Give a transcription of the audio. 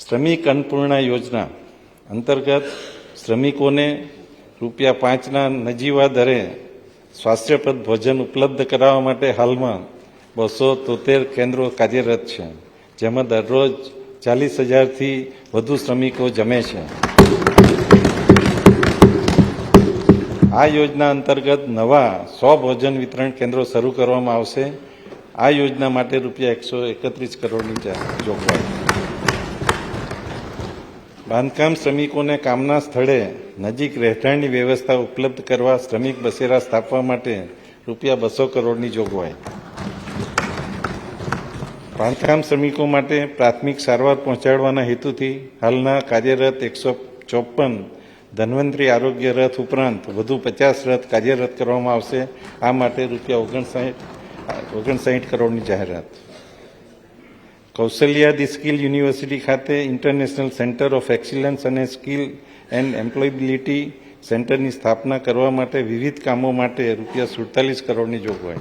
શ્રમિક અન્નપૂર્ણા યોજના અંતર્ગત શ્રમિકોને રૂપિયા પાંચના નજીવા દરે સ્વાસ્થ્યપ્રદ ભોજન ઉપલબ્ધ કરાવવા માટે હાલમાં બસો તોતેર કેન્દ્રો કાર્યરત છે, જેમાં દરરોજ ચાલીસ હજારથી વધુ શ્રમિકો જમે છે. આ યોજના અંતર્ગત નવા સો ભોજન વિતરણ કેન્દ્રો શરૂ કરવામાં આવશે. આ યોજના માટે રૂપિયા એકસો એકત્રીસ કરોડની જોગવાઈ. બાંધકામ શ્રમિકોને કામના સ્થળે નજીક રહેઠાણની વ્યવસ્થા ઉપલબ્ધ કરવા શ્રમિક બસેરા સ્થાપવા માટે રૂપિયા બસો કરોડની જોગવાઈ. બાંધકામ શ્રમિકો માટે પ્રાથમિક સારવાર પહોંચાડવાના હેતુથી હાલના કાર્યરત એકસો ચોપન ધન્વંતરી આરોગ્ય રથ ઉપરાંત વધુ પચાસ રથ કાર્યરત કરવામાં આવશે. આ માટે રૂપિયા ઓગણસાઠ ઓગણસાઠ કરોડની જાહેરાત. કૌશલ્યા દી સ્કિલ યુનિવર્સિટી ખાતે ઇન્ટરનેશનલ સેન્ટર ઓફ એક્સિલન્સ અને સ્કિલ એન્ડ એમ્પ્લોયબિલિટી સેન્ટરની સ્થાપના કરવા માટે વિવિધ કામો માટે રૂપિયા સુડતાલીસ કરોડની જોગવાઈ.